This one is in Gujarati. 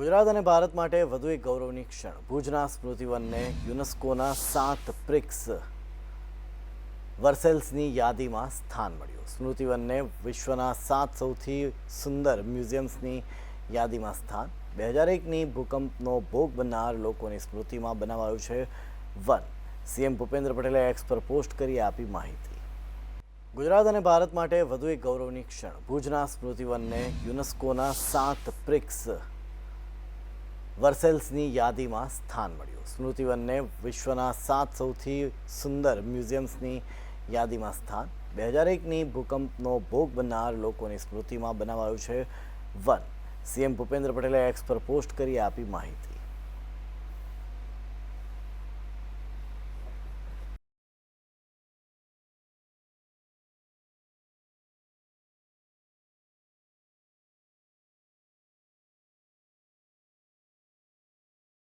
ગુજરાત અને ભારત માટે વધુ એક ગૌરવની ક્ષણ. ભુજના સ્મૃતિવનને યુનેસ્કોના સાત પ્રિક્સ વર્સેલ્સની યાદીમાં સ્થાન મળ્યું. સ્મૃતિવનને વિશ્વના સાત સૌથી સુંદર મ્યુઝિયમ્સની યાદીમાં સ્થાન. બે હજાર એકની ભૂકંપનો ભોગ બનનાર લોકોની સ્મૃતિમાં બનાવાયું છે વન. સીએમ ભૂપેન્દ્ર પટેલે એક્સ પર પોસ્ટ કરી આપી માહિતી. ગુજરાત અને ભારત માટે વધુ એક ગૌરવની ક્ષણ. ભુજના સ્મૃતિવનને યુનેસ્કોના સાત પ્રિક્સ વર્સેલ્સની યાદીમાં સ્થાન મળ્યું. સ્મૃતિવનને વિશ્વના સાત સૌથી સુંદર મ્યુઝિયમ્સની યાદીમાં સ્થાન. બે હજાર એકની ભૂકંપનો ભોગ બનનાર લોકોની સ્મૃતિમાં બનાવાયું છે વન. સીએમ ભૂપેન્દ્ર પટેલે એક્સ પર પોસ્ટ કરી આપી માહિતી.